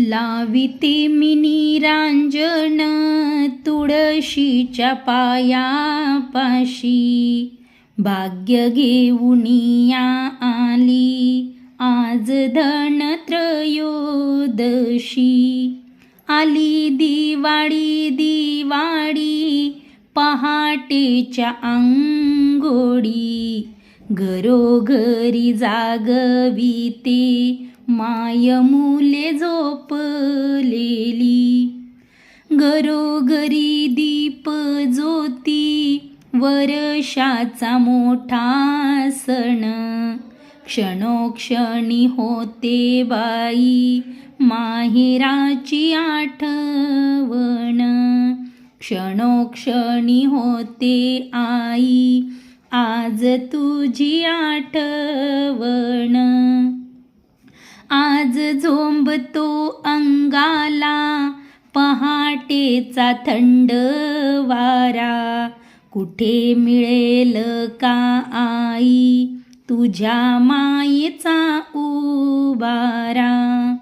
लाविते मी निरांजन तुळशीच्या पायापाशी. भाग्य घेऊनिया आली आज धनत्रयोदशी. आली दिवाळी दिवाळी पहाटेच्या अंगोडी घरोघरी जागविते माय मुले झोपलेली. घरोघरी दीप ज्योती वर्षाचा मोठा सण. क्षणोक्षणी होते बाई माहेराची आठवण. क्षणोक्षणी होते आई आज तुझी आठवण. झोंबतो अंगाला पहाटेचा थंड वारा. कुठे मिळेल का आई तुझ्या मायेचा उबारा?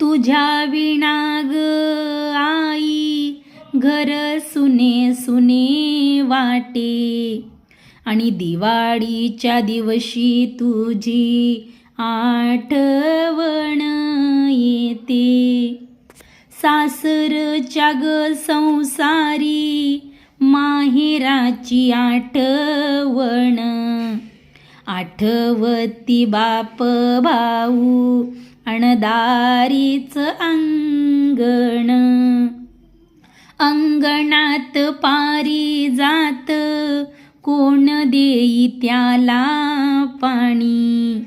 तुझ्या विणाग ग आई घर सुने सुने वाटे. आणि दिवाळीच्या दिवशी तुझी आठवण येते. सासरच्या ग संसारी माहेराची आठवण. आठवती बाप भाऊ अणदारीच अंगण. अंगणात पारी जात कोण देई त्याला पाणी.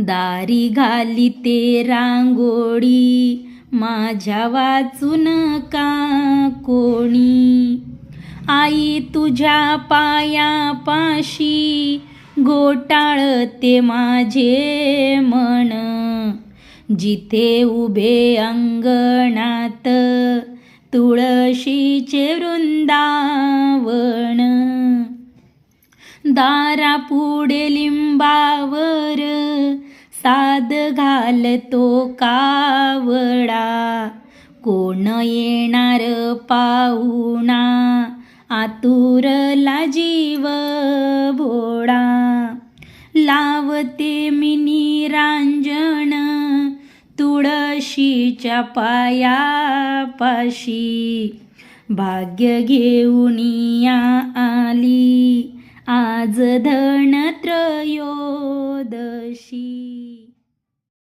दारी घाली ते रांगोळी माझ्या वाचून का कोणी? आई तुझ्या पायापाशी गोटाळते माझे मन. जिथे उभे अंगणात तुळशीचे वृंदावन. दारापुढे लिंबावर साद घालतो कावडा कोण येणार पाहुणा? आतुरला जीव भोळा. लावते मिनी रांजण तुळशीच्या पायापाशी. भाग्य घेऊन या आली. आज धनत्रयोदशी.